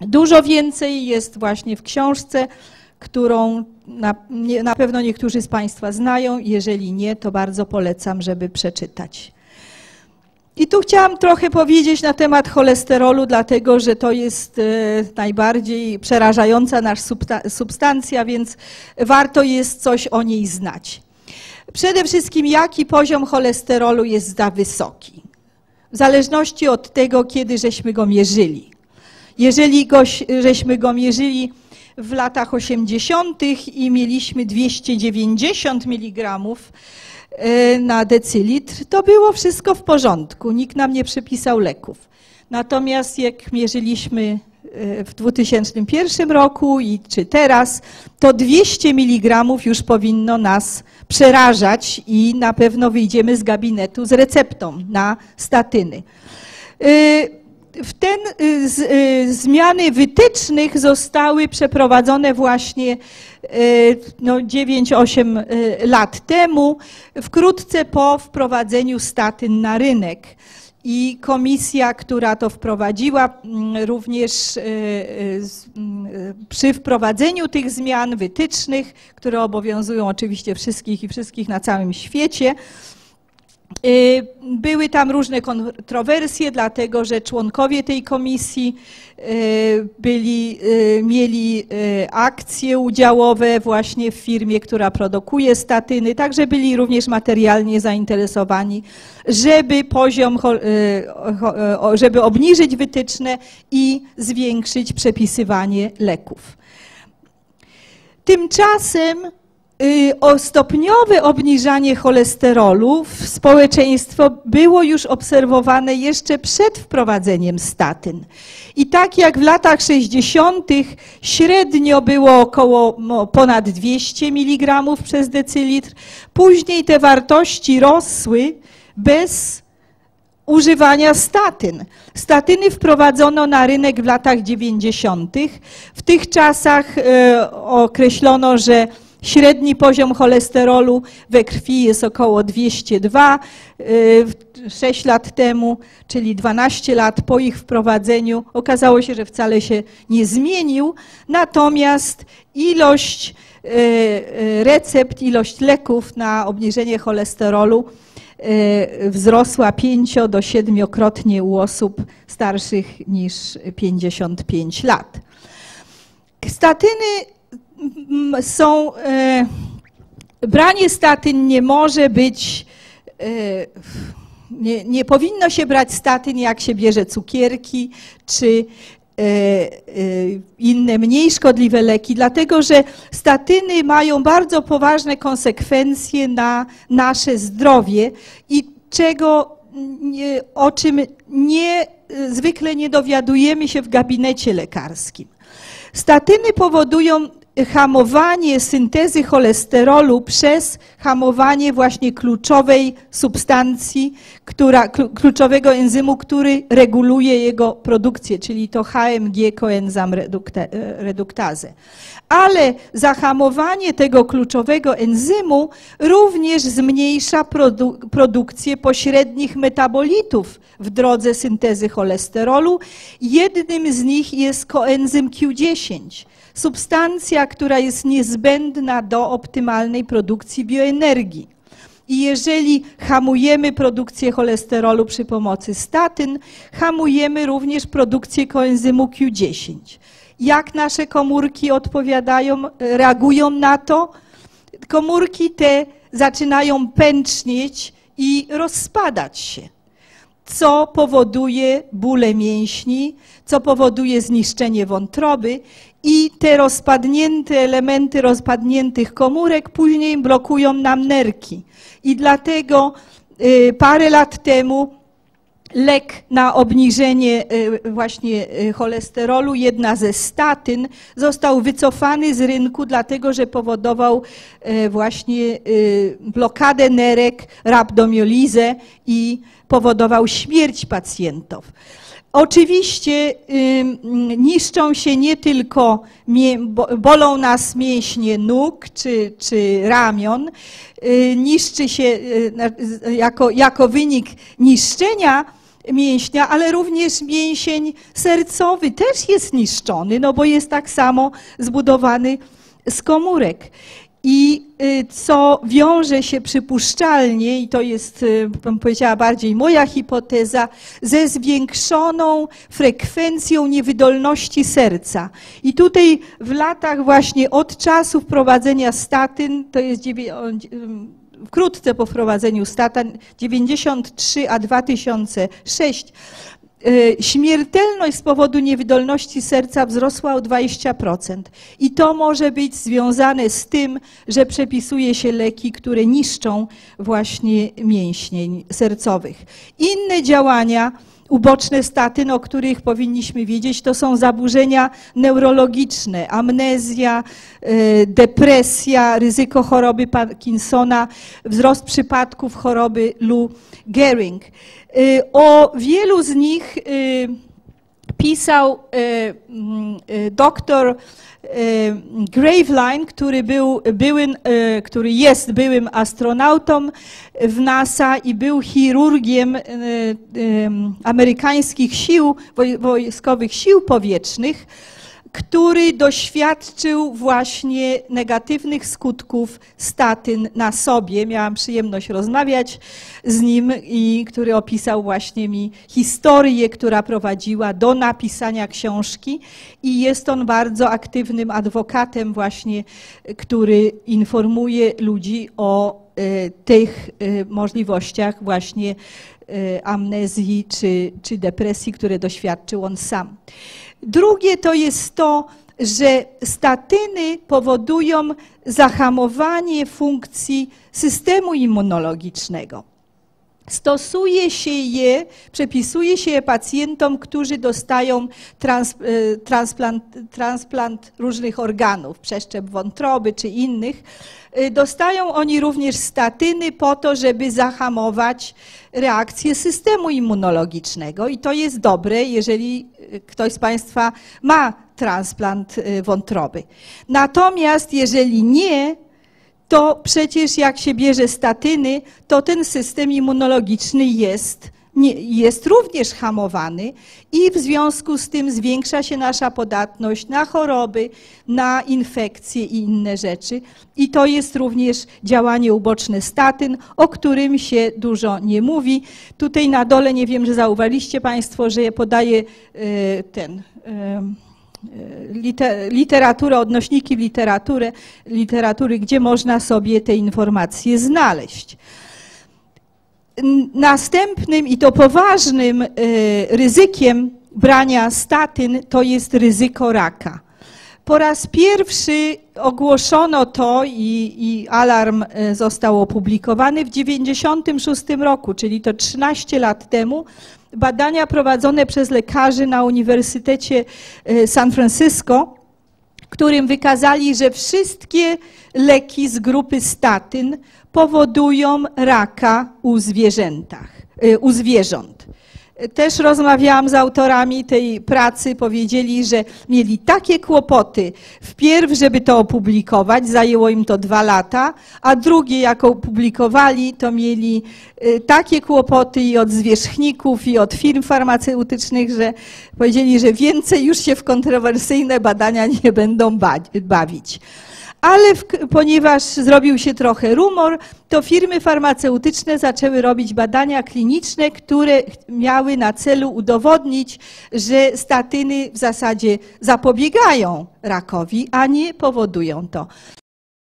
Dużo więcej jest właśnie w książce, którą na, na pewno niektórzy z Państwa znają. Jeżeli nie, to bardzo polecam, żeby przeczytać. I tu chciałam trochę powiedzieć na temat cholesterolu, dlatego że to jest e, najbardziej przerażająca nasz substancja, więc warto jest coś o niej znać. Przede wszystkim, jaki poziom cholesterolu jest za wysoki? W zależności od tego, kiedy żeśmy go mierzyli. Jeżeli go, żeśmy go mierzyli w latach 80. i mieliśmy 290 mg e, na decylitr, to było wszystko w porządku, nikt nam nie przepisał leków. Natomiast jak mierzyliśmy e, w 2001 roku i czy teraz, to 200 mg już powinno nas przerażać i na pewno wyjdziemy z gabinetu z receptą na statyny. W ten y, z, y, zmiany wytycznych zostały przeprowadzone właśnie y, no, 9-8 lat temu, wkrótce po wprowadzeniu statyn na rynek. I komisja, która to wprowadziła, mm, również przy wprowadzeniu tych zmian wytycznych, które obowiązują oczywiście wszystkich i wszystkich na całym świecie, były tam różne kontrowersje, dlatego że członkowie tej komisji y, byli, y, mieli akcje udziałowe właśnie w firmie, która produkuje statyny, także byli również materialnie zainteresowani, żeby poziom, żeby obniżyć wytyczne i zwiększyć przepisywanie leków. Tymczasem Y, o stopniowe obniżanie cholesterolu w społeczeństwo było już obserwowane jeszcze przed wprowadzeniem statyn. I tak jak w latach 60. średnio było około ponad 200 mg przez decylitr, później te wartości rosły bez używania statyn. Statyny wprowadzono na rynek w latach 90. W tych czasach y, określono, że Średni poziom cholesterolu we krwi jest około 202. 6 y, lat temu, czyli 12 lat po ich wprowadzeniu, okazało się, że wcale się nie zmienił. Natomiast ilość y, y, recept, ilość leków na obniżenie cholesterolu wzrosła 5 do 7-krotnie u osób starszych niż 55 lat. Statyny są, e, branie statyn nie może być, e, nie, nie powinno się brać statyn, jak się bierze cukierki czy e, inne mniej szkodliwe leki, dlatego że statyny mają bardzo poważne konsekwencje na nasze zdrowie i czego, o czym nie, zwykle nie dowiadujemy się w gabinecie lekarskim. Statyny powodują hamowanie syntezy cholesterolu przez hamowanie właśnie kluczowej substancji, która, kluczowego enzymu, który reguluje jego produkcję, czyli to HMG koenzym reduktazę. Ale zahamowanie tego kluczowego enzymu również zmniejsza produ produkcję pośrednich metabolitów w drodze syntezy cholesterolu. Jednym z nich jest koenzym Q10 substancja, która jest niezbędna do optymalnej produkcji bioenergii. I jeżeli hamujemy produkcję cholesterolu przy pomocy statyn, hamujemy również produkcję koenzymu Q10. Jak nasze komórki odpowiadają, reagują na to? Komórki te zaczynają pęcznieć i rozpadać się co powoduje bóle mięśni, co powoduje zniszczenie wątroby i te rozpadnięte elementy rozpadniętych komórek później blokują nam nerki. I dlatego y, parę lat temu lek na obniżenie y, właśnie y, cholesterolu, jedna ze statyn, został wycofany z rynku, dlatego że powodował właśnie blokadę nerek, rabdomiolizę i powodował śmierć pacjentów. Oczywiście niszczą się nie tylko, bolą nas mięśnie nóg czy, czy ramion, y, niszczy się y, jako, jako wynik niszczenia mięśnia, ale również mięsień sercowy też jest niszczony, no bo jest tak samo zbudowany z komórek. I y, co wiąże się przypuszczalnie, i to jest, y, bym powiedziała, bardziej moja hipoteza, ze zwiększoną frekwencją niewydolności serca. I tutaj w latach właśnie od czasu wprowadzenia statyn, to jest wkrótce po wprowadzeniu statan 93 a 2006 y, śmiertelność z powodu niewydolności serca wzrosła o 20%. I to może być związane z tym, że przepisuje się leki, które niszczą właśnie mięśnień sercowych. Inne działania, uboczne statyn, o których powinniśmy wiedzieć, to są zaburzenia neurologiczne, amnezja, e, depresja, ryzyko choroby Parkinsona, wzrost przypadków choroby Lou Gehrig. E, o wielu z nich e, pisał mm, doktor Graveline, który, był który jest byłym astronautą w NASA i był chirurgiem amerykańskich sił, wojskowych sił powietrznych który doświadczył właśnie negatywnych skutków statyn na sobie. Miałam przyjemność rozmawiać z nim i który opisał właśnie mi historię, która prowadziła do napisania książki i jest on bardzo aktywnym adwokatem właśnie, który informuje ludzi o e, tych e, możliwościach właśnie e, amnezji czy, czy depresji, które doświadczył on sam. Drugie to jest to, że statyny powodują zahamowanie funkcji systemu immunologicznego. Stosuje się je, przepisuje się je pacjentom, którzy dostają trans, e, transplant, transplant różnych organów, przeszczep wątroby czy innych. E, dostają oni również statyny po to, żeby zahamować reakcję systemu immunologicznego i to jest dobre, jeżeli e, ktoś z Państwa ma transplant wątroby. Natomiast jeżeli nie, to przecież jak się bierze statyny, to ten system immunologiczny jest, nie, jest również hamowany i w związku z tym zwiększa się nasza podatność na choroby, na infekcje i inne rzeczy. I to jest również działanie uboczne statyn, o którym się dużo nie mówi. Tutaj na dole, nie wiem, że zauważyliście Państwo, że podaję e, ten e, literaturę, odnośniki w literaturę, literatury, gdzie można sobie te informacje znaleźć. Następnym i to poważnym e, ryzykiem brania statyn to jest ryzyko raka. Po raz pierwszy ogłoszono to i, i, alarm e, został opublikowany w 1996 roku, czyli to 13 lat temu, badania prowadzone przez lekarzy na Uniwersytecie e, San Francisco, którym wykazali, że wszystkie leki z grupy statyn powodują raka u zwierzętach, e, u zwierząt. Też rozmawiałam z autorami tej pracy, powiedzieli, że mieli takie kłopoty. Wpierw, żeby to opublikować, zajęło im to dwa lata, a drugie, jak opublikowali, to mieli y, takie kłopoty i od zwierzchników, i od firm farmaceutycznych, że powiedzieli, że więcej już się w kontrowersyjne badania nie będą bawić ale w, ponieważ zrobił się trochę rumor, to firmy farmaceutyczne zaczęły robić badania kliniczne, które miały na celu udowodnić, że statyny w zasadzie zapobiegają rakowi, a nie powodują to.